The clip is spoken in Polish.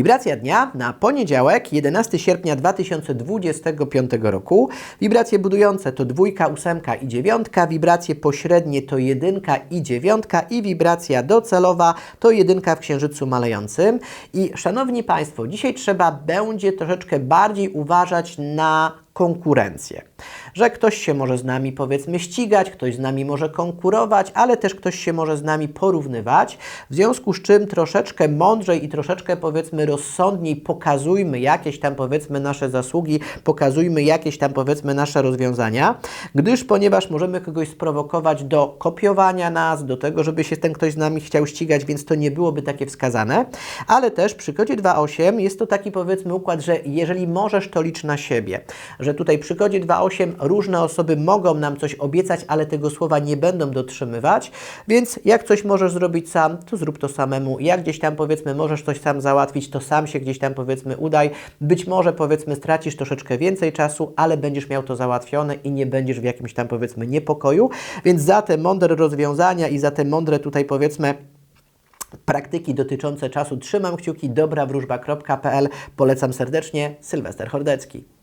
Wibracja dnia na poniedziałek, 11 sierpnia 2025 roku. Wibracje budujące to dwójka, ósemka i dziewiątka. Wibracje pośrednie to jedynka i dziewiątka. I wibracja docelowa to jedynka w księżycu malejącym. I szanowni Państwo, dzisiaj trzeba będzie troszeczkę bardziej uważać na konkurencję. Że ktoś się może z nami powiedzmy ścigać, ktoś z nami może konkurować, ale też ktoś się może z nami porównywać. W związku z czym troszeczkę mądrzej i troszeczkę powiedzmy rozsądniej pokazujmy jakieś tam powiedzmy nasze zasługi, pokazujmy jakieś tam powiedzmy nasze rozwiązania, gdyż ponieważ możemy kogoś sprowokować do kopiowania nas, do tego, żeby się ten ktoś z nami chciał ścigać, więc to nie byłoby takie wskazane, ale też przy kodzie 2.8 jest to taki powiedzmy układ, że jeżeli możesz, to licz na siebie, że tutaj przy kodzie 2.8 różne osoby mogą nam coś obiecać, ale tego słowa nie będą dotrzymywać, więc jak coś możesz zrobić sam, to zrób to samemu. Jak gdzieś tam powiedzmy możesz coś sam załatwić, to sam się gdzieś tam powiedzmy udaj. Być może powiedzmy stracisz troszeczkę więcej czasu, ale będziesz miał to załatwione i nie będziesz w jakimś tam powiedzmy niepokoju, więc za te mądre rozwiązania i za te mądre tutaj powiedzmy praktyki dotyczące czasu trzymam kciuki dobrawróżba.pl. Polecam serdecznie. Sylwester Hordecki.